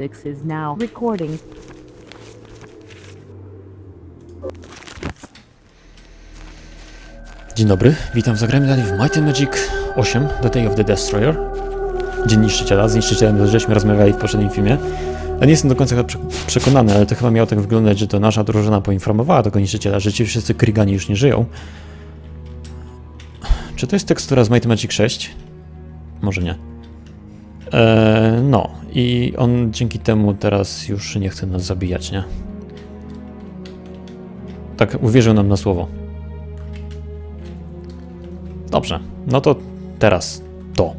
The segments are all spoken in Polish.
Is now recording. Dzień dobry, witam Zagrajmy dalej w Might and Magic 8 The Day of the Destroyer Dzień Niszczyciela, z Niszczycielem żeśmy rozmawiali w poprzednim filmie ja nie jestem do końca przekonany, ale to chyba miało tak wyglądać, że to nasza drużyna poinformowała tego Niszczyciela, że ci wszyscy Krigani już nie żyją Czy to jest tekstura z Might and Magic 6? Może nie No, i on dzięki temu teraz już nie chce nas zabijać, nie? Tak, uwierzył nam na słowo Dobrze, no to teraz to.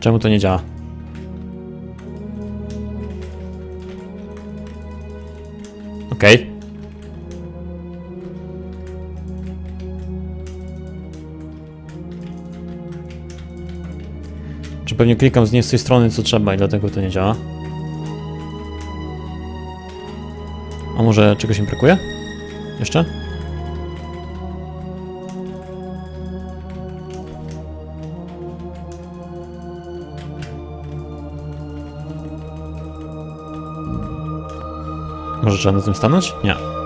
Czemu to nie działa? Okej. Czy pewnie klikam z nie z tej strony co trzeba i dlatego to nie działa? A może czegoś mi brakuje? Jeszcze? Może trzeba na tym stanąć? Nie.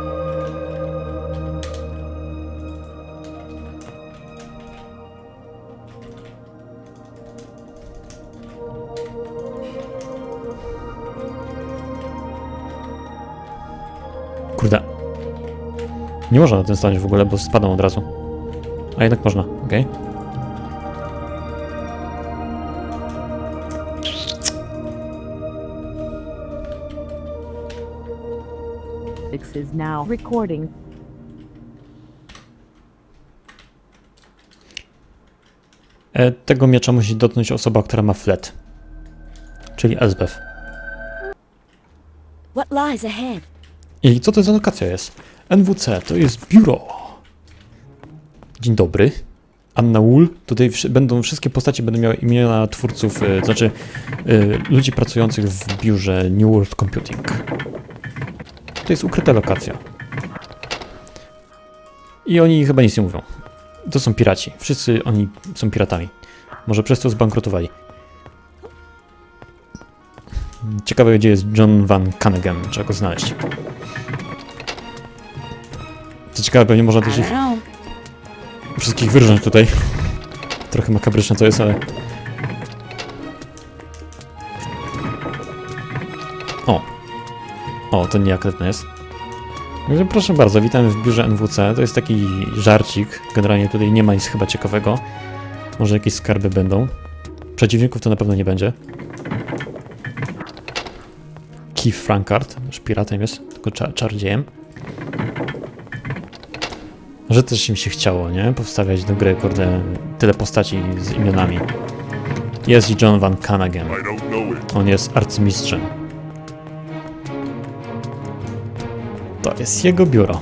Można na tym stanąć w ogóle, bo spadam od razu. A jednak można, okej. Six is now recording. E, Tego miecza musi dotknąć osoba, która ma flet. Czyli Elsbeth. What lies ahead? I co to za lokacja jest? NWC to jest biuro. Dzień dobry. Anna Wool. Tutaj będą wszystkie postacie będą miały imiona twórców, e, znaczy e, ludzi pracujących w biurze New World Computing. To jest ukryta lokacja. I oni chyba nic nie mówią. To są piraci. Wszyscy oni są piratami. Może przez to zbankrutowali. Ciekawe, gdzie jest John Van Cunningham. Trzeba go znaleźć. Co ciekawe, pewnie można I też don't ich know. wszystkich wyrżnąć tutaj. Trochę makabryczne to jest, ale... O. O, to nieakletne jest. Proszę bardzo, witam w biurze NWC. To jest taki żarcik. Generalnie tutaj nie ma nic chyba ciekawego. Może jakieś skarby będą. Przeciwników to na pewno nie będzie. Keith Frankart, już piratem jest, tylko cza czardziejem. Że też im się chciało, nie? Powstawiać do gry, kurde, tyle postaci z imionami. Jest i John Van Cunningham. On jest arcymistrzem. To jest jego biuro.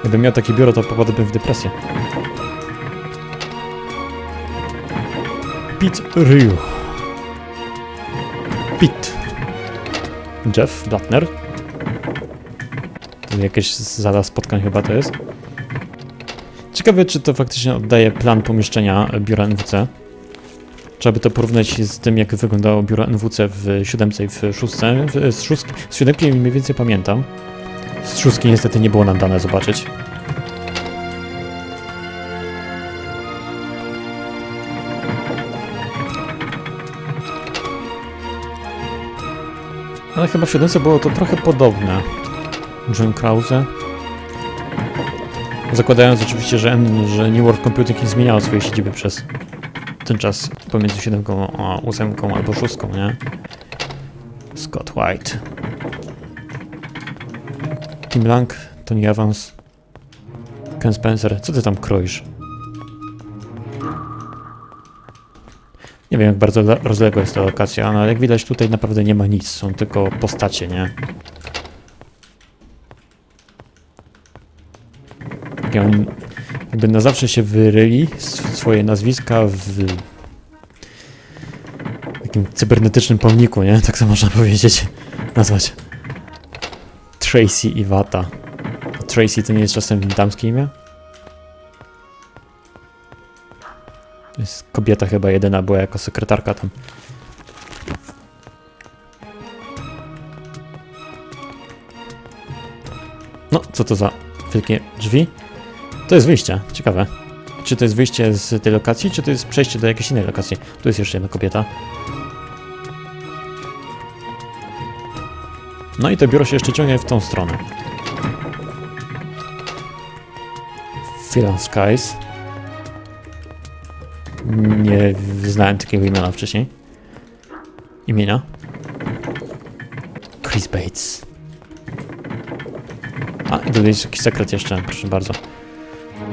Gdybym miał takie biuro, to popadłbym w depresję. Pete Ryu. Pete. Jeff Blattner. Jakieś zada spotkań chyba to jest. Ciekawe, czy to faktycznie oddaje plan pomieszczenia biura NWC. Trzeba by to porównać z tym, jak wyglądało biuro NWC w siódemce i w szóstce. W- Z, szóstki, z siódemki mniej więcej pamiętam. Z szóstki niestety nie było nam dane zobaczyć. Ale chyba w siódemce było to trochę podobne. John Krause. Zakładając oczywiście, że, że New World Computing nie zmieniało swojej siedziby przez ten czas pomiędzy 7 a 8 albo 6, nie? Scott White. Tim Lang, Tony Evans, Ken Spencer. Co ty tam kroisz? Nie wiem, jak bardzo le- rozległa jest ta lokacja, no ale jak widać tutaj naprawdę nie ma nic, są tylko postacie, nie? Takie oni jakby na zawsze się wyryli sw- swoje nazwiska w takim cybernetycznym pomniku, nie? Tak to można powiedzieć, nazwać. Tracy Iwata. A Tracy to nie jest czasem damskie imię? jest kobieta chyba jedyna była jako sekretarka tam. No, co to za wielkie drzwi? To jest wyjście, ciekawe. Czy to jest wyjście z tej lokacji, czy to jest przejście do jakiejś innej lokacji? Tu jest jeszcze jedna kobieta. No i to biuro się jeszcze ciągnie w tą stronę. Philan Skies. Nie znałem takiego imienia wcześniej. Imienia? Chris Bates. A, i tutaj jest jakiś sekret jeszcze, proszę bardzo.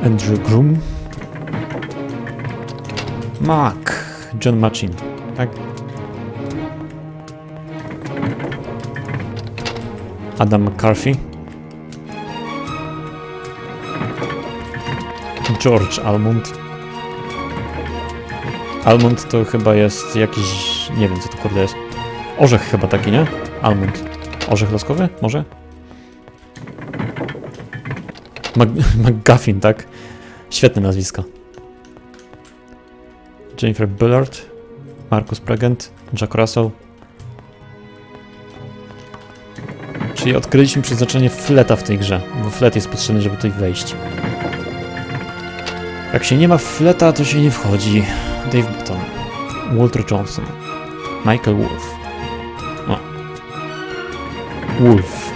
Andrew Groom. Mark. John Machin. Tak? Adam McCarthy. George Almond. Almond to chyba jest jakiś... nie wiem co to kurde jest. Orzech chyba taki, nie? Almond. Orzech laskowy? Może? McGuffin, tak? Świetne nazwisko. Jennifer Bullard, Marcus Pregent, Jack Russell. Czyli odkryliśmy przeznaczenie fleta w tej grze, bo flet jest potrzebny, żeby tutaj wejść. Jak się nie ma fleta, to się nie wchodzi. Dave Button, Walter Johnson, Michael Wolf. O. Wolf.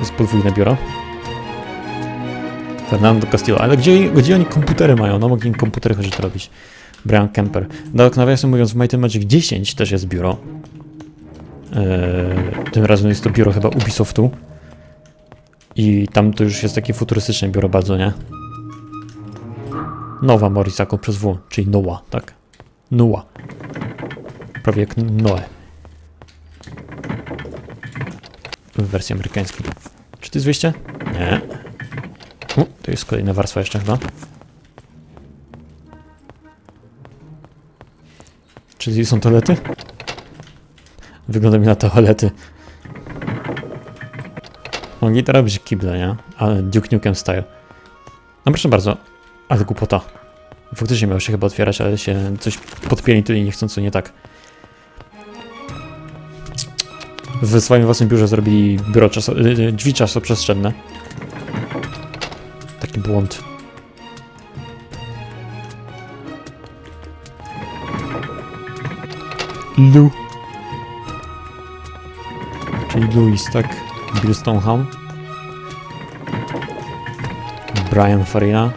Jest podwójne biuro. Fernando Castillo, ale gdzie, gdzie oni komputery mają? No mogli im komputery to robić. Brian Kemper. No, nawiasem mówiąc, w Mighty Magic 10 też jest biuro. Eee, tym razem jest to biuro chyba Ubisoftu. I tam to już jest takie futurystyczne biuro bardzo, nie? Nowa Morisako przez W, czyli Noah, tak? Noah. Prawie jak Noe. W wersji amerykańskiej. Czy to jest wyjście? Nie. U, to jest kolejna warstwa jeszcze chyba. Czyli są toalety? Wygląda mi na toalety. Mogli to robić kible, nie? Ale Duke Nukem style. No proszę bardzo. Ale głupota. Faktycznie miał się chyba otwierać, ale się coś podpięli tu i niechcąco nie tak. W swoim własnym biurze zrobili biuro czaso, y, drzwi czasoprzestrzenne. Błąd. Lu. Czyli Louis, tak? Bill Stoneham. Brian Farina.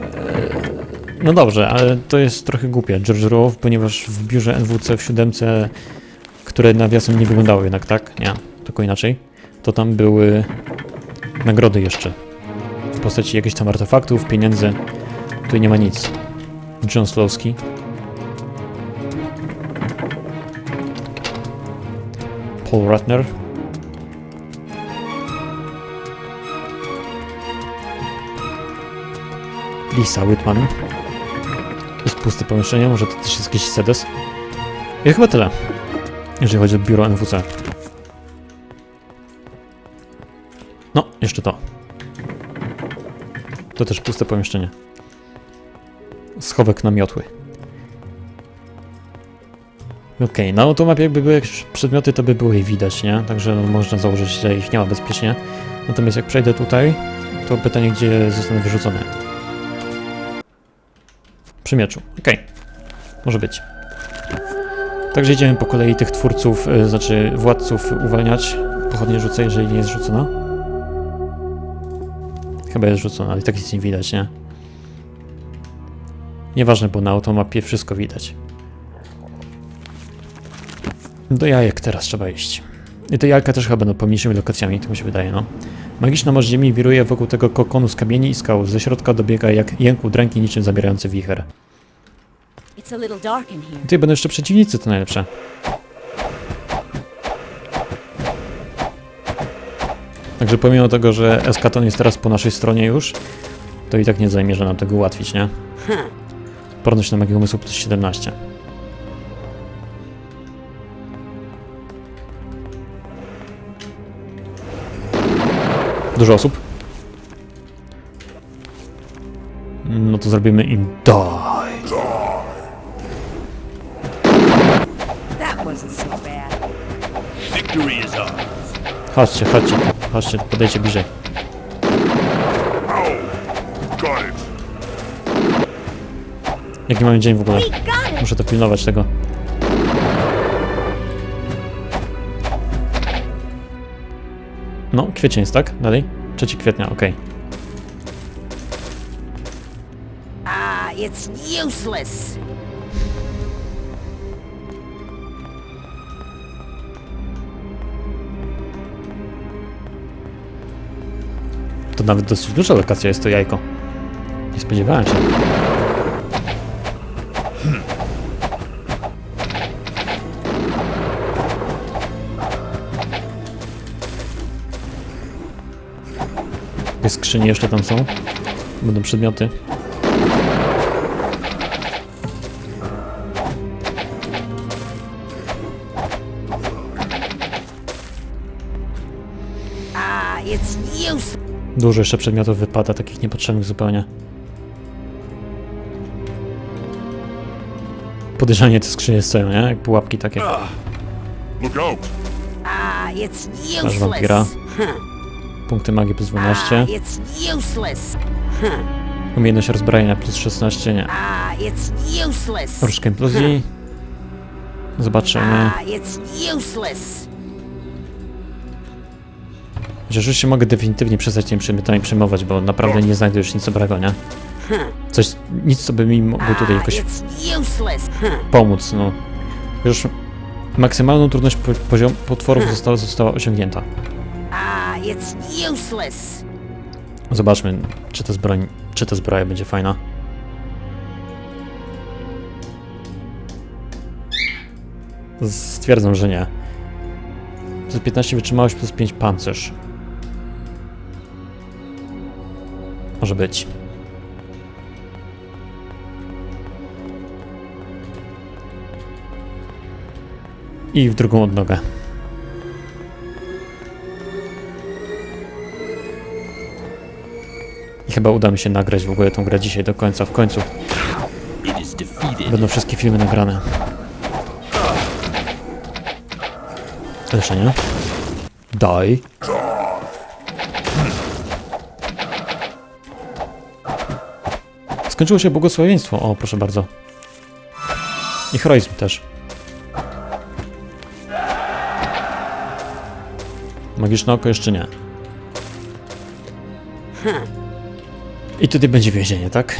Eee, No dobrze, ale to jest trochę głupie. George Rowe, ponieważ w biurze NWC w siódemce, które nawiasem nie wyglądały jednak tak, nie, tylko inaczej, to tam były nagrody jeszcze postaci jakichś tam artefaktów, pieniędzy. Tu nie ma nic. John Slowski. Paul Ratner. Lisa Whitman. Jest puste pomieszczenie, może to też jest jakiś sedes. I chyba tyle, jeżeli chodzi o biuro NWC. No, jeszcze to. To też puste pomieszczenie. Schowek na miotły. Okej, na automapie jakby były jakieś przedmioty, to by było je widać, nie? Także no, można założyć, że ich nie ma bezpiecznie. Natomiast jak przejdę tutaj, to pytanie, gdzie zostanę wyrzucony. Przy mieczu. Okej. Może być. Także idziemy po kolei tych twórców, y, znaczy władców uwalniać. Pochodnie rzucę, jeżeli nie jest rzucona. Chyba jest rzucona, ale tak nic nie widać, nie? Nieważne, bo na automapie wszystko widać. Do jajek teraz trzeba iść. I te jajka też chyba będą pomniejszymi lokacjami, tak mi się wydaje, no. Magiczna moc ziemi wiruje wokół tego kokonu z kamieni i skał. Ze środka dobiega jak jęku dręki niczym zabierający wicher. Tutaj będą jeszcze przeciwnicy, to najlepsze. Także pomimo tego, że Eskaton jest teraz po naszej stronie już, to i tak nie zamierza nam tego ułatwić, nie? Porność na magię umysłu plus 17. Dużo osób. No to zrobimy im die. That wasn't so bad. Victory is ours. Chodźcie, chodźcie, chodźcie, podejdźcie bliżej. Jaki mamy dzień w ogóle? Muszę to pilnować tego. No, kwiecień jest, tak? Dalej? 3 kwietnia, okej. Ah, it's useless. To nawet dosyć duża lokacja jest to jajko. Nie spodziewałem się. Jakie skrzynie jeszcze tam są? Będą przedmioty. Dużo jeszcze przedmiotów wypada, takich niepotrzebnych zupełnie. Podejrzanie te skrzynie stoją, nie? Jak pułapki takie. Look out. Ah, it's Masz wampira. useless. Punkty magii plus Ah, 12. it's useless. Umiejętność rozbrajania plus 16, nie. Ah, it's useless. Różdżka implozji. Zobaczymy. Ah, it's useless. Chociaż już się mogę definitywnie przestać tymi przedmiotami przejmować, bo naprawdę nie znajdę już nic dobrego, nie? Coś, nic co by mi mogło tutaj Ah, jakoś. Huh. pomóc, no. Już maksymalną trudność po, poziom potworów została, została osiągnięta. Ah. Zobaczmy, czy ta zbroja, czy ta zbroja będzie fajna. Stwierdzam, że nie. Plus 15 wytrzymałość, plus 5 pancerz. Może być. I w drugą odnogę. I chyba uda mi się nagrać w ogóle tą grę dzisiaj do końca. W końcu będą wszystkie filmy nagrane. Jeszcze nie? Daj. Skończyło się błogosławieństwo. O, proszę bardzo. I heroizm też. Magiczne oko jeszcze nie. I tutaj będzie więzienie, tak?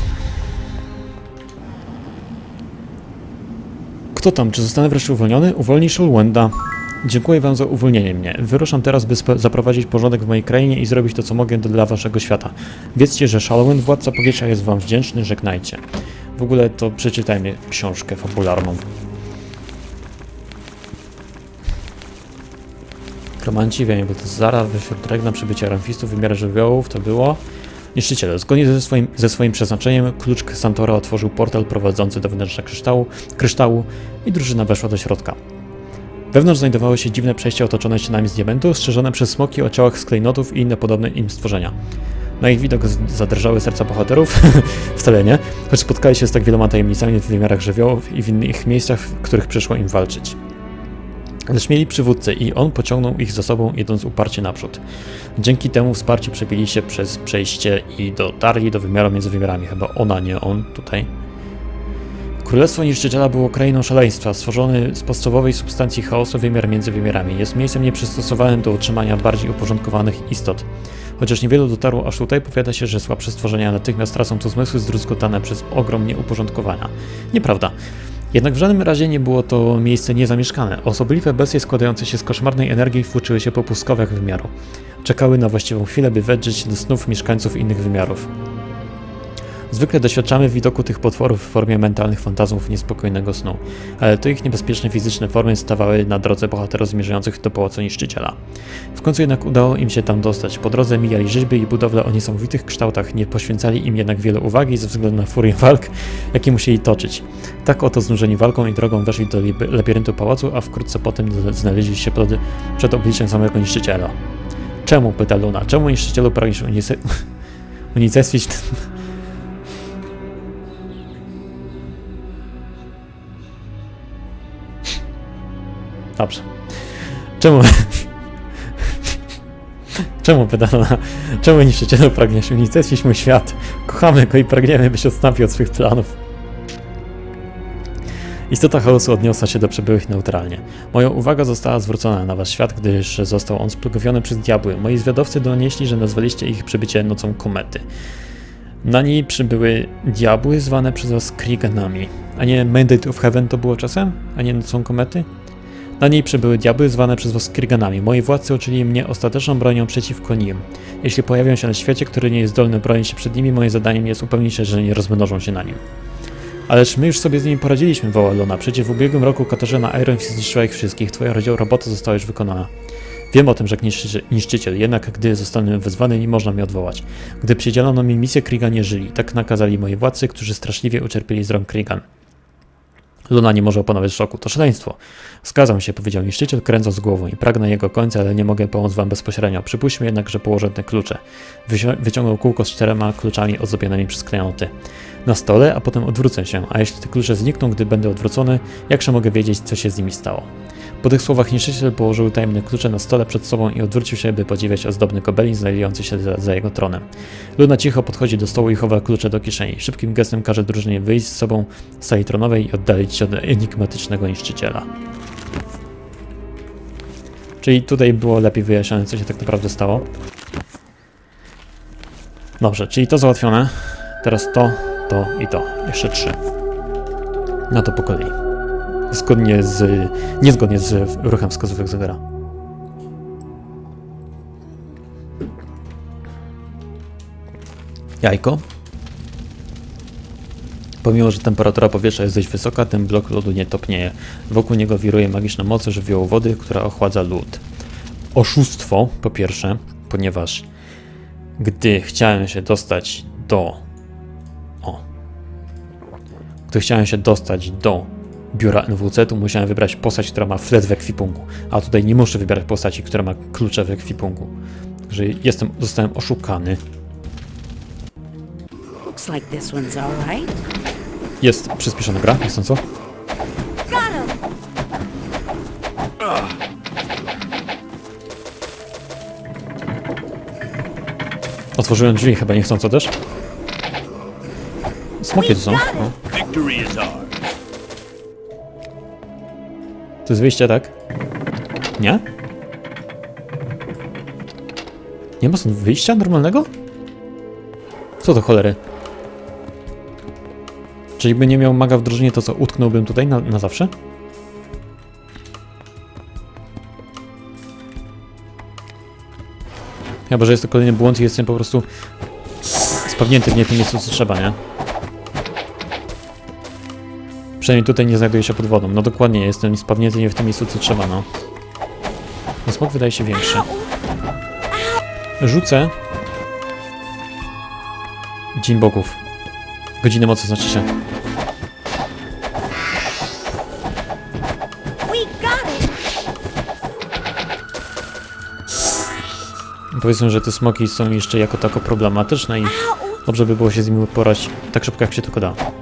Kto tam? Czy zostanę wreszcie uwolniony? Uwolnij Shulwenda. Dziękuję wam za uwolnienie mnie. Wyruszam teraz, by zaprowadzić porządek w mojej krainie i zrobić to, co mogę dla waszego świata. Wiedzcie, że Shalwen, władca powietrza, jest wam wdzięczny, żegnajcie. W ogóle to przeczytajmy książkę fabularną. Kromanci, wiem, bo to Zara, wśród regna przybycia ramfistów, wymiar żywiołów, to było. Niszczyciele, zgodnie ze swoim, ze swoim przeznaczeniem, klucz Santora otworzył portal prowadzący do wnętrza kryształu, kryształu i drużyna weszła do środka. Wewnątrz znajdowało się dziwne przejście otoczone ścianami z diamentu, strzeżone przez smoki o ciałach z klejnotów i inne podobne im stworzenia. Na ich widok zadrżały serca bohaterów, wcale nie, choć spotkali się z tak wieloma tajemnicami w wymiarach żywiołów i w innych miejscach, w których przyszło im walczyć. Lecz mieli przywódcę i on pociągnął ich za sobą, idąc uparcie naprzód. Dzięki temu wsparciu przebili się przez przejście i dotarli do wymiaru między wymiarami. Chyba ona, nie on tutaj. Królestwo Niszczyciela było krainą szaleństwa, stworzony z podstawowej substancji chaosu wymiar między wymiarami. Jest miejscem nieprzystosowanym do utrzymania bardziej uporządkowanych istot. Chociaż niewielu dotarło aż tutaj, powiada się, że słabsze stworzenia natychmiast tracą to zmysły zdruzgotane przez ogrom nieuporządkowania. Nieprawda. Jednak w żadnym razie nie było to miejsce niezamieszkane. Osobliwe bestie składające się z koszmarnej energii włóczyły się po pustkowiach wymiaru. Czekały na właściwą chwilę, by wedrzeć do snów mieszkańców innych wymiarów. Zwykle doświadczamy widoku tych potworów w formie mentalnych fantazmów niespokojnego snu, ale to ich niebezpieczne fizyczne formy stawały na drodze bohaterów zmierzających do Pałacu Niszczyciela. W końcu jednak udało im się tam dostać. Po drodze mijali rzeźby i budowle o niesamowitych kształtach, nie poświęcali im jednak wiele uwagi ze względu na furię walk, jakie musieli toczyć. Tak oto znużeni walką i drogą weszli do labiryntu pałacu, a wkrótce potem znaleźli się pod, przed obliczem samego Niszczyciela. Czemu? pyta Luna. Czemu Niszczycielu pragniesz unice- unicestwić ten Dobrze. Czemu... Czemu pytana? Czemu niszczycielu pragniesz unicestwić mój świat? Kochamy go i pragniemy, byś odstąpił od swych planów. Istota chaosu odniosła się do przybyłych neutralnie. Moja uwaga została zwrócona na wasz świat, gdyż został on splugowiony przez diabły. Moi zwiadowcy donieśli, że nazwaliście ich przybycie nocą komety. Na niej przybyły diabły zwane przez was Kriganami. A nie Mandate of Heaven to było czasem? A nie nocą komety? Na niej przybyły diabły zwane przez was Kriganami. Moi władcy uczyli mnie ostateczną bronią przeciwko nim. Jeśli pojawią się na świecie, który nie jest zdolny bronić się przed nimi, moim zadaniem jest upewnić się, że nie rozmnożą się na nim. Ależ my już sobie z nimi poradziliśmy, woła Luna. Przecież w ubiegłym roku Katarzyna Iron zniszczyła ich wszystkich. Twoja robota została już wykonana. Wiem o tym, że niszczy, niszczyciel, jednak gdy zostanę wezwany, nie można mnie odwołać. Gdy przydzielono mi misję, Krigan nie żyli. Tak nakazali moi władcy, którzy straszliwie ucierpieli z rąk Krigan. Luna nie może opanować szoku. To szaleństwo. Zgadzam się, powiedział niszczyciel, kręcąc głową i pragnę jego końca, ale nie mogę pomóc wam bezpośrednio. Przypuśćmy jednak, że położę te klucze. Wyciągnął kółko z czterema kluczami ozdobionymi przez klejnoty. Na stole, a potem odwrócę się, a jeśli te klucze znikną, gdy będę odwrócony, jakże mogę wiedzieć, co się z nimi stało? Po tych słowach niszczyciel położył tajemne klucze na stole przed sobą i odwrócił się, by podziwiać ozdobny kobelin znajdujący się za, za jego tronem. Luna cicho podchodzi do stołu i chowa klucze do kieszeni. Szybkim gestem każe drużynie wyjść z sobą z sali tronowej i oddalić się od enigmatycznego niszczyciela. Czyli tutaj było lepiej wyjaśnione, co się tak naprawdę stało. Dobrze, czyli to załatwione. Teraz to, to i to. Jeszcze trzy. No to po kolei. Zgodnie z... niezgodnie z ruchem wskazówek zegara. Jajko. Pomimo, że temperatura powietrza jest dość wysoka, ten blok lodu nie topnieje. Wokół niego wiruje magiczna moc żywiołu wody, która ochładza lód. Oszustwo, po pierwsze, ponieważ gdy chciałem się dostać do. O. Gdy chciałem się dostać do biura NWC, to musiałem wybrać postać, która ma flet w ekwipunku. A tutaj nie muszę wybierać postaci, która ma klucze w ekwipunku. Także jestem, zostałem oszukany. Jest przyspieszona gra, jest co? Otworzyłem drzwi, chyba nie chcą co też. Smoki tu są. O. To jest wyjście, tak? Nie? Nie ma stąd wyjścia normalnego? Co to cholery? Czyli by nie miał maga w drużynie, to co, utknąłbym tutaj na, na zawsze? Chyba, że jest to kolejny błąd i jestem po prostu spawnięty w nie tym miejscu, co trzeba, nie? Przynajmniej tutaj nie znajduję się pod wodą. No dokładnie, jestem spawnięty nie w tym miejscu, co trzeba, no. No smok wydaje się większy. Rzucę... Dzień bogów. Godzinę mocy znaczy się. Powiedzmy, że te smoki są jeszcze jako tako problematyczne i dobrze by było się z nimi uporać tak szybko, jak się tylko da.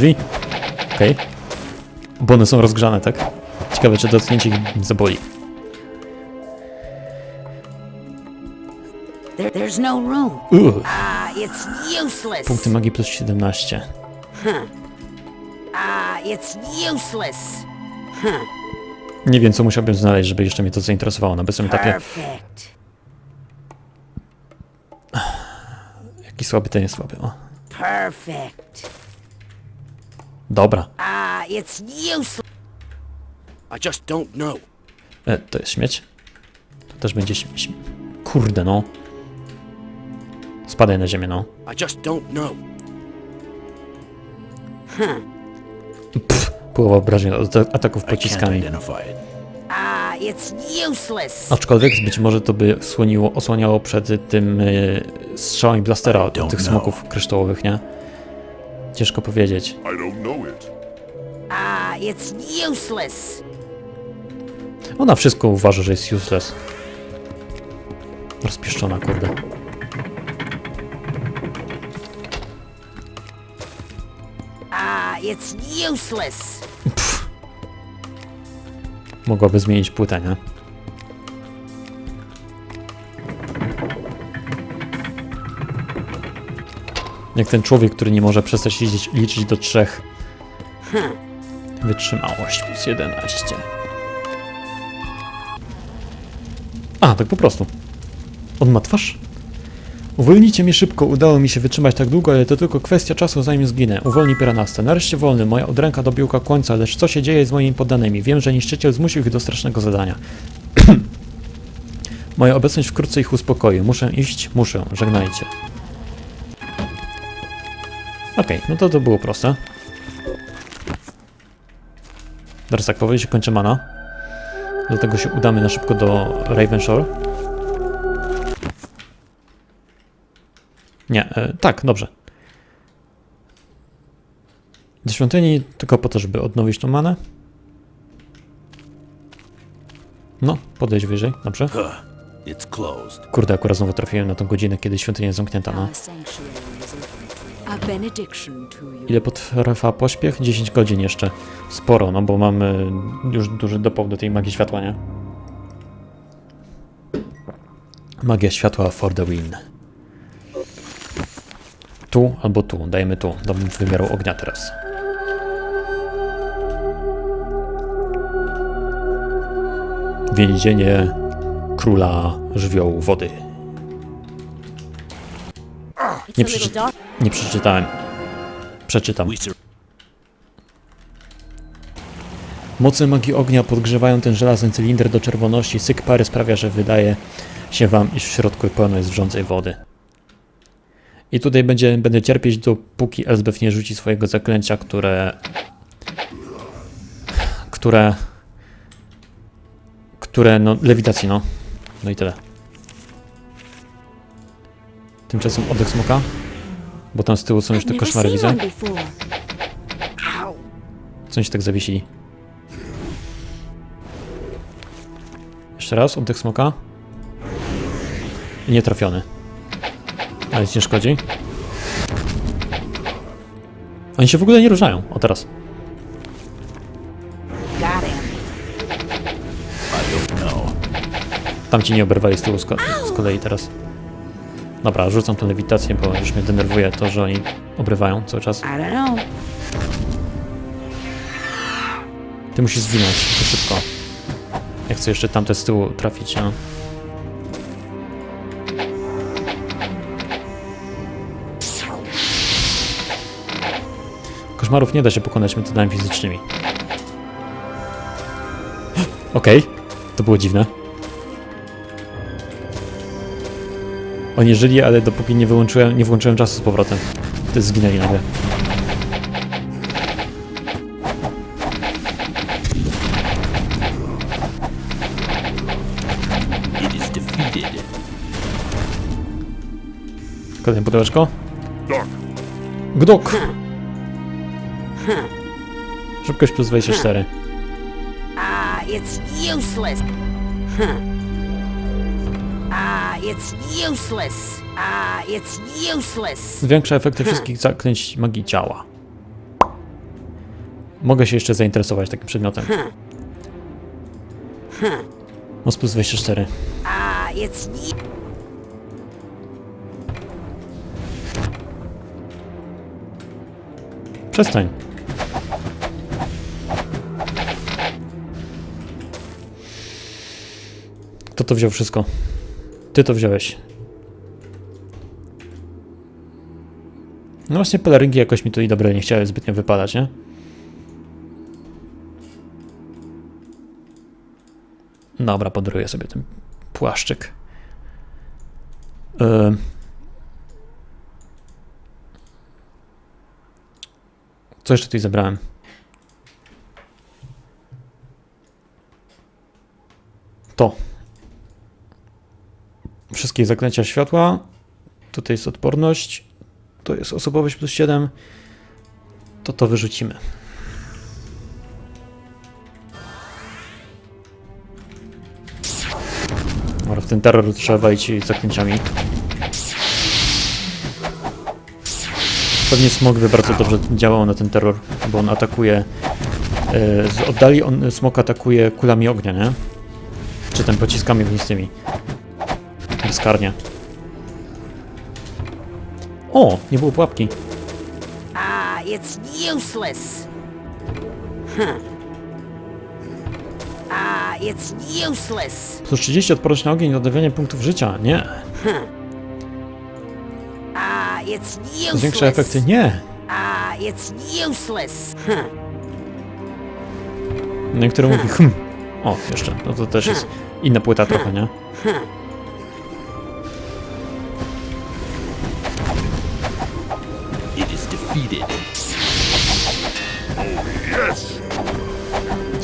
Drzwi? Okej. Bo one są rozgrzane, tak? Ciekawe, czy dotknięcie ich zaboli. There, there's no room. Ah, it's useless. punkty magii plus 17. Ah, it's useless. Nie wiem, co musiałbym znaleźć, żeby jeszcze mnie to zainteresowało na obecnym etapie. Perfect. Jaki słaby, ten jest słaby. O. Perfect. Dobra. Ah, it's useless. I just don't know. E, to jest śmieć. To też będzie śm... śm- Kurde, no. Spadaj na ziemię, no. I just don't know. Pff, połowa obrażeń od ataków pociskami. identify it. Ah, it's useless. Aczkolwiek być może to by słoniło, osłaniało przed tym y, strzałami blastera tych smoków kryształowych, nie? Ciężko powiedzieć. I don't know it. Ah, it's useless. Ona wszystko uważa, że jest useless. Rozpieszczona, kurde. Ah, it's useless. Mogłaby zmienić płytę, nie? Jak ten człowiek, który nie może przestać liczyć, liczyć do trzech. Wytrzymałość plus 11. A, tak po prostu. On ma twarz? Uwolnijcie mnie szybko, udało mi się wytrzymać tak długo, ale to tylko kwestia czasu zanim zginę. Uwolnij Piranastę. Nareszcie wolny, moja odręka dobiła końca, lecz co się dzieje z moimi poddanymi? Wiem, że niszczyciel zmusił ich do strasznego zadania. moja obecność wkrótce ich uspokoi. Muszę iść? Muszę. Żegnajcie. Okej, no to to było proste. Teraz tak, powoli się kończy mana. Dlatego się udamy na szybko do Ravenshore. Nie, e, tak, dobrze. Do świątyni tylko po to, żeby odnowić tą manę. No, podejść wyżej, dobrze. Kurde, akurat znowu trafiłem na tą godzinę, kiedy świątynia jest zamknięta, no. Ile potrwa pośpiech? 10 godzin jeszcze. Sporo, no bo mamy już duży dopał do tej magii światła, nie? Magia światła for the win. Tu albo tu, dajemy tu, do wymiaru ognia teraz. Więzienie króla żywiołu wody. Nie, przeczy nie przeczytałem. Przeczytam. Moce magii ognia podgrzewają ten żelazny cylinder do czerwoności. Syk pary sprawia, że wydaje się wam, iż w środku pełno jest wrzącej wody. I tutaj będzie, będę cierpieć, dopóki Elsbeth nie rzuci swojego zaklęcia, które... Które... Które, no, lewitacji, no. No i tyle. Tymczasem oddech smoka. Bo tam z tyłu są już te koszmary, widzę. one before. Co oni się tak zawiesili? Jeszcze raz, oddech smoka. I nie trafiony. Ale nic nie szkodzi. Oni się w ogóle nie różniają. O teraz. Got him. I don't know. Tamci nie oberwali z tyłu z, ko z kolei teraz. Dobra, rzucam tę lewitację, bo już mnie denerwuje to, że oni obrywają cały czas. Ty musisz zwinąć to szybko. Ja chcę jeszcze tamte z tyłu trafić, no. Koszmarów nie da się pokonać metodami fizycznymi. Okej, to było dziwne. Oni żyli, ale dopóki nie wyłączyłem, nie włączyłem czasu z powrotem, to zginęli nagle. Kolejne pudełeczko. Gdok! Szybkość plus 24. Ah, it's useless. Huh. Zwiększa efekty wszystkich zaklęć magii ciała. Mogę się jeszcze zainteresować takim przedmiotem. Moc plus 24. Ah, Przestań. Kto to wziął wszystko? Ty to wziąłeś. No właśnie pelerynki jakoś mi tutaj dobre nie chciały zbytnio wypadać, nie? Dobra, podaruję sobie ten płaszczyk. Co jeszcze tutaj zebrałem? Wszystkie zaklęcia światła. Tutaj jest odporność. To jest osobowość plus 7. To to wyrzucimy. Dobra, w ten terror trzeba walić zaklęciami. Pewnie smog by bardzo dobrze działał na ten terror, bo on atakuje. e, Z oddali on smok atakuje kulami ognia, nie? Czy tam pociskami ognistymi. Bezkarnie. O! Nie było pułapki. Ah, it's useless. Huh. Ah, it's useless. Plus 30 odporność na ogień i dodawanie punktów życia. Nie. Ah, it's useless. Zwiększa efekty. Nie. Ah, it's useless. Huh. Niektóre mówi hm. O, jeszcze. No to też jest inna płyta trochę, nie?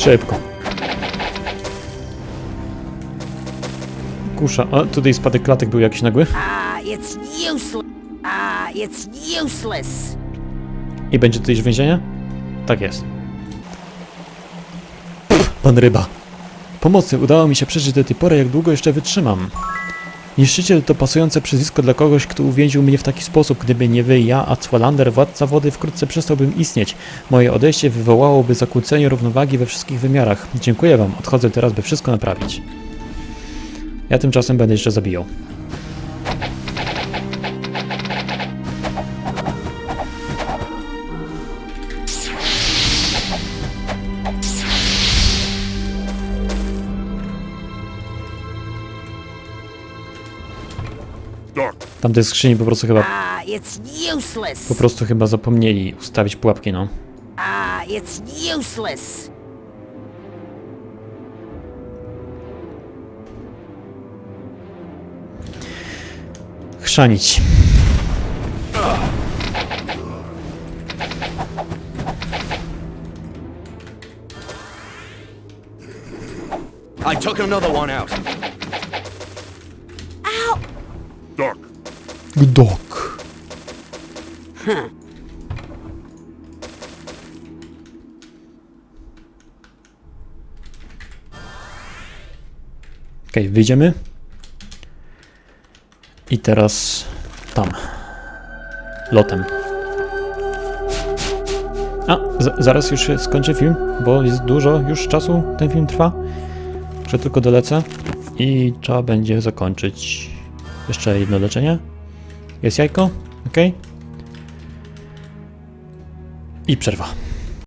Szybko. Kusza. A, tutaj spadek klatek był jakiś nagły. It's useless. Ah, it's useless. I będzie tutaj już więzienie? Tak jest. Pff, pan ryba. Pomocy, udało mi się przeżyć do tej pory, jak długo jeszcze wytrzymam. Niszczyciel to pasujące przyzwisko dla kogoś, kto uwięził mnie w taki sposób. Gdyby nie wy, ja, a Cwalander, władca wody, wkrótce przestałbym istnieć. Moje odejście wywołałoby zakłócenie równowagi we wszystkich wymiarach. Dziękuję wam, odchodzę teraz, by wszystko naprawić. Ja tymczasem będę jeszcze zabijał. Tamtej skrzyni po prostu chyba, po prostu chyba zapomnieli ustawić pułapki, no. Chrzanić. I took another one out. Gdok. Okej, wyjdziemy. I teraz tam. Lotem. A, zaraz już się skończy film, bo jest dużo już czasu ten film trwa. Że tylko dolecę i trzeba będzie zakończyć jeszcze jedno leczenie. Jest jajko, ok. I przerwa.